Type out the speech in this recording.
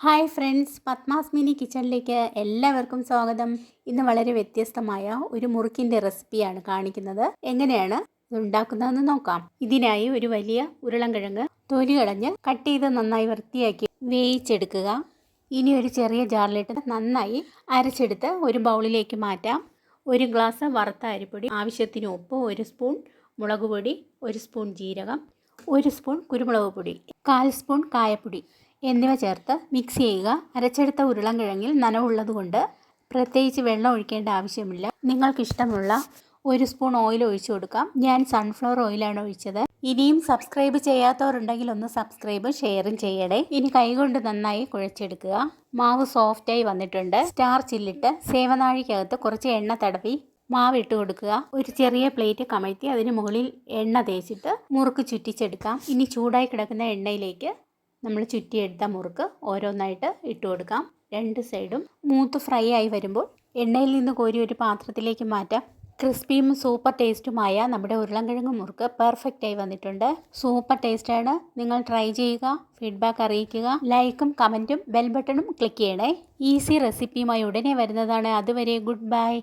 Hi friends Padmas mini കിച്ചണിലേക്ക് എല്ലാവർക്കും സ്വാഗതം. ഇന്ന് വളരെ വ്യത്യസ്തമായ ഒരു മുറുക്കിന്റെ റെസിപ്പിയാണ് കാണിക്കുന്നത്. എങ്ങനെയാണ് ഇത് ഉണ്ടാക്കുന്നതെന്ന് നോക്കാം. ഇതിനായി ഒരു വലിയ ഉരുളൻകിഴങ്ങ് തൊലി കളഞ്ഞ് കട്ട് ചെയ്ത് നന്നായി വൃത്തിയാക്കി വേവിച്ചെടുക്കുക. ഇനി ഒരു ചെറിയ ജാറിലിട്ട് നന്നായി അരച്ചെടുത്ത് ഒരു ബൗളിലേക്ക് മാറ്റാം. ഒരു ഗ്ലാസ് വറുത്ത അരിപ്പൊടി ആവശ്യത്തിന് ഉപ്പ് ഒരു സ്പൂൺ മുളക് പൊടി ഒരു സ്പൂൺ ജീരകം ഒരു സ്പൂൺ കുരുമുളക് പൊടി കാൽ സ്പൂൺ കായപ്പൊടി എന്നിവ ചേർത്ത് മിക്സ് ചെയ്യുക. അരച്ചെടുത്ത ഉരുളൻകിഴങ്ങിൽ നനവുള്ളതുകൊണ്ട് പ്രത്യേകിച്ച് വെള്ളം ഒഴിക്കേണ്ട ആവശ്യമില്ല. നിങ്ങൾക്കിഷ്ടമുള്ള ഒരു സ്പൂൺ ഓയിൽ ഒഴിച്ചു കൊടുക്കാം. ഞാൻ സൺഫ്ലവർ ഓയിലാണ് ഒഴിച്ചത്. ഇനിയും സബ്സ്ക്രൈബ് ചെയ്യാത്തവരുണ്ടെങ്കിൽ ഒന്ന് സബ്സ്ക്രൈബ് ഷെയറും ചെയ്യണേ. ഇനി കൈകൊണ്ട് നന്നായി കുഴച്ചെടുക്കുക. മാവ് സോഫ്റ്റായി വന്നിട്ടുണ്ട്. സ്റ്റാർ ചില്ലിട്ട് സേവനാഴിക്കകത്ത് കുറച്ച് എണ്ണ തടവി മാവ് ഇട്ട് കൊടുക്കുക. ഒരു ചെറിയ പ്ലേറ്റ് കമഴ്ത്തി അതിന് മുകളിൽ എണ്ണ തേച്ചിട്ട് മുറുക്ക് ചുറ്റിച്ചെടുക്കാം. ഇനി ചൂടായി കിടക്കുന്ന എണ്ണയിലേക്ക് നമ്മൾ ചുറ്റിയെടുത്ത മുറുക്ക് ഓരോന്നായിട്ട് ഇട്ട് കൊടുക്കാം. രണ്ട് സൈഡും മൂത്ത് ഫ്രൈ ആയി വരുമ്പോൾ എണ്ണയിൽ നിന്ന് കോരി ഒരു പാത്രത്തിലേക്ക് മാറ്റാം. ക്രിസ്പിയും സൂപ്പർ ടേസ്റ്റുമായ നമ്മുടെ ഉരുളൻകിഴങ്ങ് മുറുക്ക് പെർഫെക്റ്റ് ആയി വന്നിട്ടുണ്ട്. സൂപ്പർ ടേസ്റ്റാണ് നിങ്ങൾ ട്രൈ ചെയ്യുക ഫീഡ്ബാക്ക് അറിയിക്കുക. ലൈക്കും കമന്റും ബെൽ ബട്ടണും ക്ലിക്ക് ചെയ്യണേ. ഈസി റെസിപ്പിയുമായി ഉടനെ വരുന്നതാണ്. അതുവരെ ഗുഡ് ബൈ